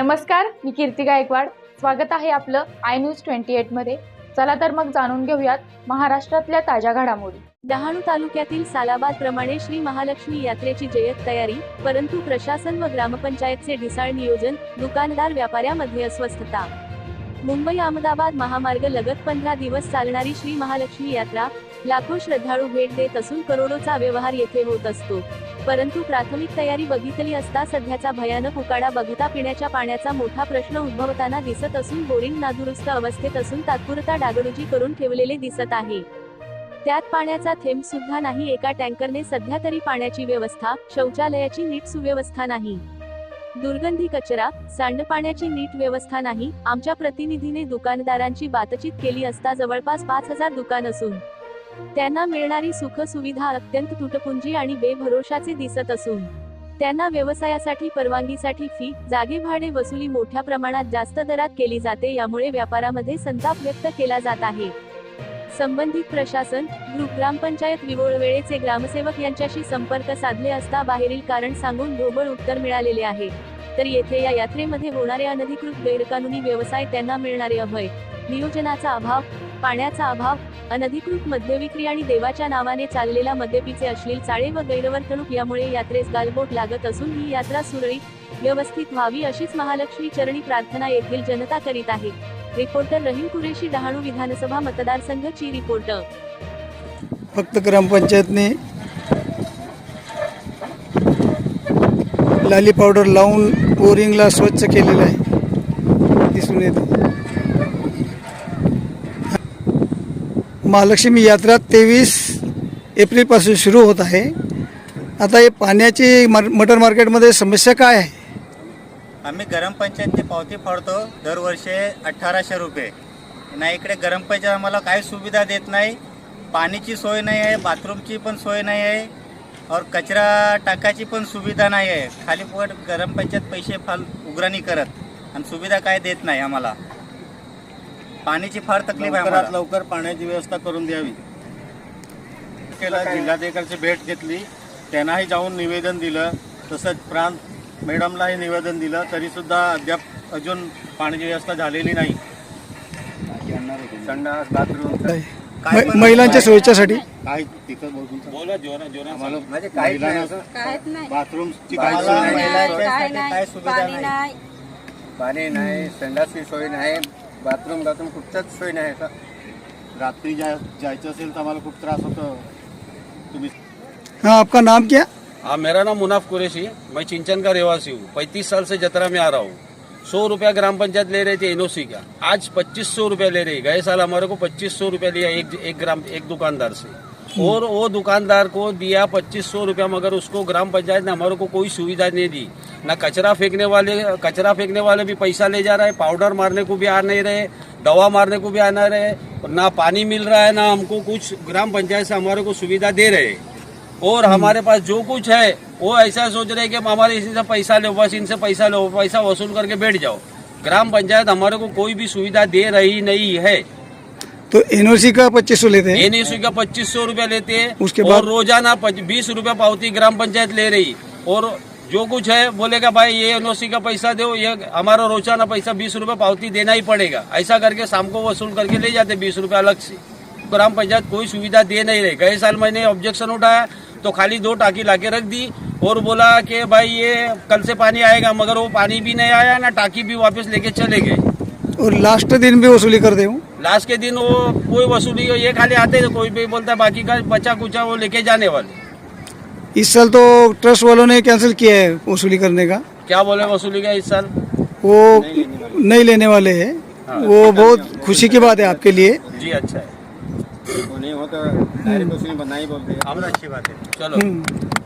नमस्कार मी कीर्ती गायकवाड. स्वागत आहे आपलं आय न्यूज ट्वेंटी एटमध्ये चला तर मग जाणून घेऊयात महाराष्ट्रातल्या ताज्या घडामोडी. डहाणू तालुक्यातील सालाबाद प्रमाणे श्री महालक्ष्मी यात्रेची जयत तयारी परंतु प्रशासन व ग्रामपंचायतचे ढिसाळ नियोजन दुकानदार व्यापाऱ्यामध्ये अस्वस्थता. मुंबई अहमदाबाद महामार्ग लगत पंधरा दिवस चालणारी श्री महालक्ष्मी यात्रा लाखो श्रद्धाळू भेट देत असून करोडोचा व्यवहार येथे होत असतो. परंतु प्राथमिक तयारी बघितली असता सध्याचा भयानक उकाडा बघता पिण्याच्या पाण्याचा मोठा प्रश्न उद्भवताना दिसत असून बोरिंग नादुरुस्त अवस्थेत असून तात्पुरता डागडुजी करून ठेवलेले दिसत आहे. त्यात पाण्याचा थेंब सुद्धा नाही एका टँकरने सध्या तरी पाण्याची व्यवस्था शौचालयाची नीट सुव्यवस्था नाही. दुर्गंधी कचरा सांडपाण्याची नीट व्यवस्था नाही आमच्या प्रतिनिधीने दुकानदारांची बातचीत केली असता जवळपास पाच हजार दुकान असून त्यांना मिळणारी सुख सुविधा अत्यंत तुटपुंजी आणि बेभरोशाचे दिसत असून त्यांना व्यवसायासाठी परवानगीसाठी फी जागे भाडे वसुली मोठ्या प्रमाणात जास्त दरात केली जाते यामुळे व्यापारामध्ये संताप व्यक्त केला जात आहे. संबंधित प्रशासन ग्रुप ग्रामपंचायत विवोळवेळेचे ग्रामसेवक यांच्याशी संपर्क साधले असता बाहेरील कारण सांगून ढोबळ उत्तर मिळालेले आहे. तर येथे या यात्रेमध्ये होणारे अनधिकृत गैरकानूनी व्यवसाय त्यांना मिळणारे अभय नियोजनाचा अभाव पाण्याचा अभाव अनधिकृत मद्यविक्री आणि देवाच्या नावाने चाललेला मद्यपीचे अश्लील चाळे व गैरवर्तणूक यामुळे यात्रेस गालबोट लागत असून ही यात्रा सुरळीत व्यवस्थित व्हावी अशीच महालक्ष्मी चरणी प्रार्थना येथील जनता करीत आहे. रिपोर्टर रहीम कुरेशी डहाणू विधानसभा मतदारसंघ ची रिपोर्टर फक्त ग्रामपंचायतने लाली पावडर लावून बोरिंगला स्वच्छ केलेलं आहे. दिसून येतं. महालक्ष्मी यात्रा तेवीस एप्रिलपासून सुरू होत आहे. आता हे पाण्याची मार मटर मार्केटमध्ये समस्या काय आहे? आम्ही ग्रामपंचायतची पावती फाडतो दरवर्षी अठराशे रुपये. नाही इकडे ग्रामपंचायत आम्हाला काही सुविधा देत नाही. पाणीची सोय नाही आहे बाथरूमची पण सोय नाही आहे और कचरा टाकायची पण सुविधा नाही आहे. खाली पोट ग्रामपंचायत पैसे फाल उघराणी करत आणि सुविधा काय देत नाही आम्हाला. पाणीची फार तकलीफ आहे लवकरात आम्हाला. लवकर पाण्याची व्यवस्था करून द्यावी. केला जिल्हाधिकाऱ्याची भेट घेतली. त्यांनाही जाऊन निवेदन दिलं. तसंच प्रांत मॅडमलाही निवेदन दिलं. तरी सुद्धा अद्याप अजून पाण्याची व्यवस्था झालेली नाही. संडास बाथरूम. काय? काय पण- महिलांच्या सोयीच्यासाठी काय तिथं बघून बोला जोरा आम्हाला म्हणजे काहीच नाही असं. काहीच नाही. बाथरूमची काही आम्हाला सोय नाही. काय काय नाही सुविधा पाणी नाही. नाही. पाणी नाही संडासची सोय नाही. बाथरूम बाथरूम कुठच्याच सोय नाही असं रात्री जा जायचं असेल तर आम्हाला खूप त्रास होतो. तुम्ही हाँ आपका नाम क्या? हाँ मेरा नाम मुनाफ कुरैशी. मैं चिंचन का रहवासी हूँ. पैंतीस साल से जतरा में आ रहा हूँ. सौ रुपया ग्राम पंचायत ले रहे थे एनओसी का. आज पच्चीस सौ रुपया ले रही गए साल हमारे को पच्चीस सौ रुपया लिया एक एक ग्राम एक दुकानदार से। और वो दुकानदार को दिया पच्चीस सौ रुपया मगर उसको ग्राम पंचायत ने हमारे को कोई सुविधा नहीं दी। ना कचरा फेंकने वाले कचरा फेंकने वाले भी पैसा ले जा रहा है पाउडर मारने को भी आ नहीं रहे दवा मारने को भी आ नहीं रहे ना पानी मिल रहा है ना हमको कुछ ग्राम पंचायत से हमारे को सुविधा दे रहे और हमारे पास जो कुछ है वो ऐसा सोच रहे हैं कि हम हमारे इसी से पैसा लो बस इनसे पैसा लो पैसा वसूल करके बैठ जाओ। ग्राम पंचायत हमारे को कोई भी सुविधा दे रही नहीं है। तो एनओसी का पच्चीस सौ लेते हैं? एनएसयू का पच्चीस सौ रूपया लेते हैं उसके और बाद- रोज़ाना बीस रूपया पावती ग्राम पंचायत ले रही। और जो कुछ है बोलेगा भाई ये एनओसी का पैसा दो ये हमारा रोज़ाना पैसा बीस रूपया पावती देना ही पड़ेगा। ऐसा करके शाम को वसूल करके ले जाते बीस रूपया अलग से। ग्राम पंचायत कोई सुविधा दे नहीं रही। गए साल मैंने ऑब्जेक्शन उठाया तो खाली दो टाकी लाके रख दी और बोला कि भाई ये कल से पानी आएगा। मगर वो पानी भी नहीं आया ना टाकी भी वापस लेके चले गए। और लास्ट दिन भी वसूली कर दे लास्ट के दिन वो कोई वसूली ये खाली आते कोई भी बोलता बाकी का बचा कुचा वो लेके जाने वाले। इस साल तो ट्रस्ट वालों ने कैंसिल किया है वसूली करने का। क्या बोले वसूली का इस साल? वो नहीं लेने वाले है। वो बहुत खुशी की बात है आपके लिए। जी अच्छा है। नहीं हो तो डायरेक्ट उसने नहीं बोलते हैं। अच्छी बात है। चलो। हम्म।